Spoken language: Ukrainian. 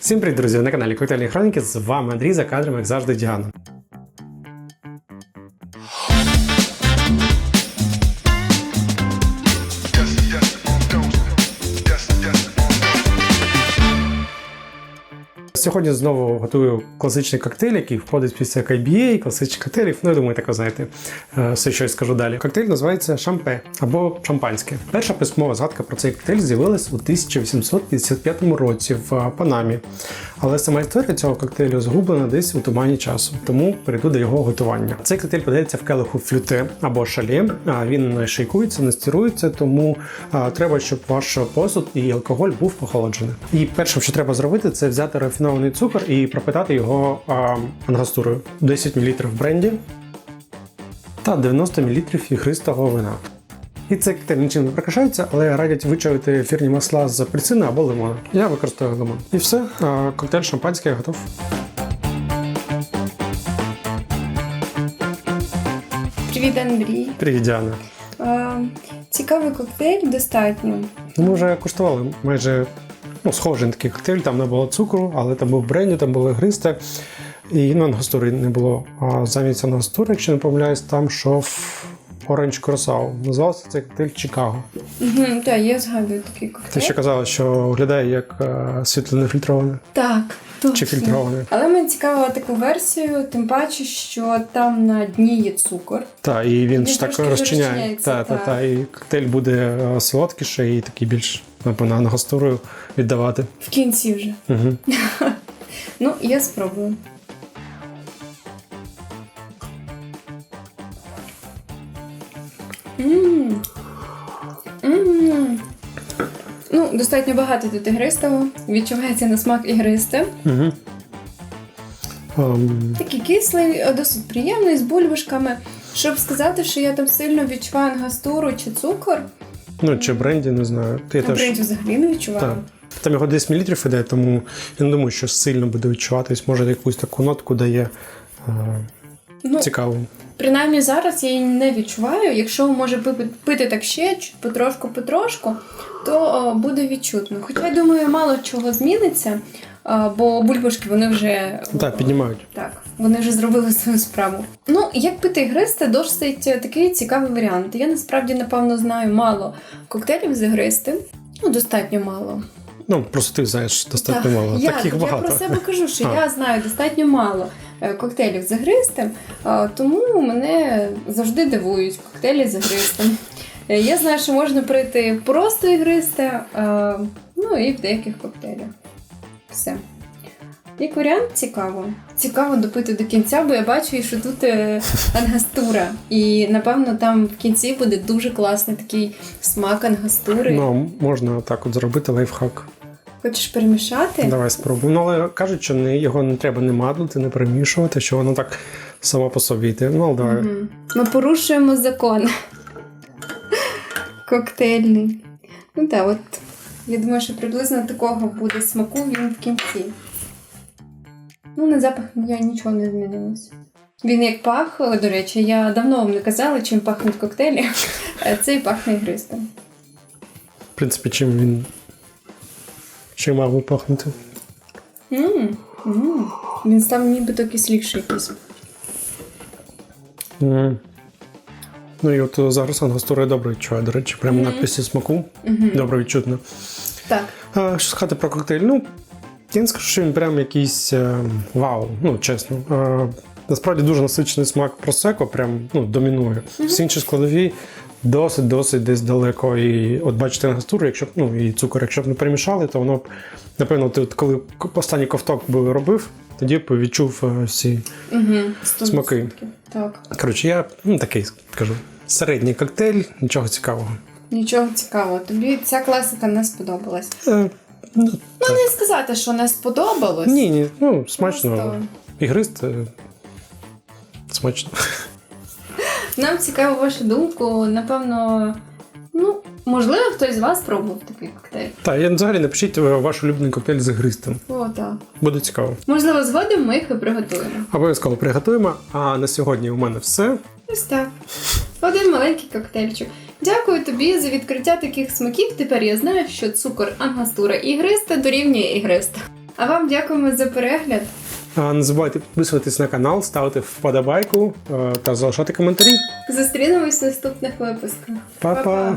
Всім привіт, друзі! На каналі Коктейльні Хроніки. З вами Андрій за кадром, як завжди, Діана. Сьогодні знову готую класичний коктейль, який входить під список IBA, класичних коктейлів. Ну, я думаю, так ви знаєте, е, все, що я скажу далі. Коктейль називається шампе або шампанське. Перша письмова згадка про цей коктейль з'явилась у 1855 році в е, Панамі. Але сама історія цього коктейлю згублена десь у тумані часу, тому перейду до його готування. Цей коктейль подається в келиху флюте або шале. Він не шейкується, не стірується, тому треба, щоб ваш посуд і алкоголь був охолоджений. І перше, що треба зробити, це взяти рафінований цукор і пропитати його ангастурою. 10 мл бренді та 90 мл ігристого вина. І цей коктейль нічим не прикрашається, але радять вичавити ефірні масла з апельсина або лимона. Я використовую лимон. І все, коктейль шампанський готов. Привіт, Андрій. Привіт, Діана. А, цікавий коктейль достатньо. Ну, ми вже куштували майже ну, схожий такий коктейль, там не було цукру, але там був бренді, там було гристе. І ангастури не було. А замість ангастури, якщо не помиляюсь, там йшов Оранж Кросау. Називався цей коктейль Чикаго. Угу, так, я згадую такий коктейль. Ти ще казала, що виглядає як е, світло нефільтроване Так, точно. чи фільтроване. Але мені цікаво таку версію, тим паче, що там на дні є цукор. Так, і він, ж так розчиняє. Та, та, та, і коктейль буде е, солодкіший і такий більш напевно, ангастурою віддавати. В кінці вже. Угу. Ну, я спробую. Мм. Мм. Ну, достатньо багато тут ігристого. Відчувається на смак ігристе. Угу. Um, Такий кислий, е, досить приємний, з бульбашками. Щоб сказати, що я там сильно відчуваю ангастуру чи цукор, ну, чи бренді, не знаю. Ти теж. бренді взагалі не відчуваю. Так. Там його 10 мл іде, тому я не думаю, що сильно буде відчуватись. Може, якусь таку нотку дає е, Ну, цікаву. Принаймні зараз я її не відчуваю. Якщо може пи- пити так ще потрошку-потрошку, то о, буде відчутно. Хоча я думаю, мало чого зміниться, бо бульбашки вони вже Так, піднімають. Так, вони вже зробили свою справу. Ну, як пити гристи, досить е, такий цікавий варіант. Я насправді, напевно, знаю мало коктейлів з гристи. Ну, достатньо мало. Ну, просто ти знаєш достатньо Так, мало. Я, Таких я багато. про себе кажу, що А. я знаю достатньо мало е, коктейлів з гристим, тому мене завжди дивують коктейлі з гристим. Е, Я знаю, що можна прийти просто ігристе, ну і в деяких коктейлях. Все. Як варіант, цікаво. Цікаво допити до кінця, бо я бачу, що тут е, ангастура. І напевно там в кінці буде дуже класний такий смак ангастури. Ну, можна так от зробити лайфхак. Хочеш перемішати? Давай спробуємо. Ну, але кажуть, що не, його не треба не мадлити, не перемішувати, що воно так само по собі йде. Ну, але давай. Мгм. Ми порушуємо закон. Коктейльний. Ну так, от я думаю, що приблизно такого буде смаку він в кінці. Ну, на запах я нічого не змінилось. Він як пах, до речі, я давно вам не казала, чим пахнуть коктейлі. Е, Цей пахне гристом. В принципі, чим він. Чим мав би пахнути. М, м. Він став нібито кисліший якийсь. Мгм. Ну і от е, зараз ангастура добре відчуваю, до речі, прямо Мгм. надписі смаку. Мгм. Добре відчутно. Так. А, що сказати про коктейль? Ну, я не скажу, що він прям якийсь е, вау, ну чесно. Е, насправді дуже насичений смак просеко, прям ну, домінує. Всі інші складові досить-досить десь далеко. І от бачите ангастуру, якщо б ну і цукор, якщо б не перемішали, то воно б, напевно, ти от коли останній ковток би робив, тоді б відчув е, всі. Угу. Смаки. Так. Коротше, я ну, такий кажу. Середній коктейль, нічого цікавого. Нічого цікавого. Тобі ця класика не сподобалась. Е, ну, так. Не сказати, що не сподобалось. Ні, ні, ну смачно. Просто Ігрист е, смачно. Нам цікаво вашу думку. Напевно, ну, можливо, хтось з вас пробував такий коктейль. Так, я взагалі напишіть е, ваш улюблений коктейль з ігристим. О, так. Буде цікаво. Можливо, згодом ми їх і приготуємо. Обов'язково приготуємо. А на сьогодні у мене все. Ось так. Один маленький коктейльчик. Дякую тобі за відкриття таких смаків. Тепер я знаю, що цукор ангастура ігриста дорівнює ігриста. А вам дякуємо за перегляд. А, Не забувайте підписуватись на канал, ставити вподобайку е, та залишати коментарі. Зустрінемось в наступних випусках. Па-па.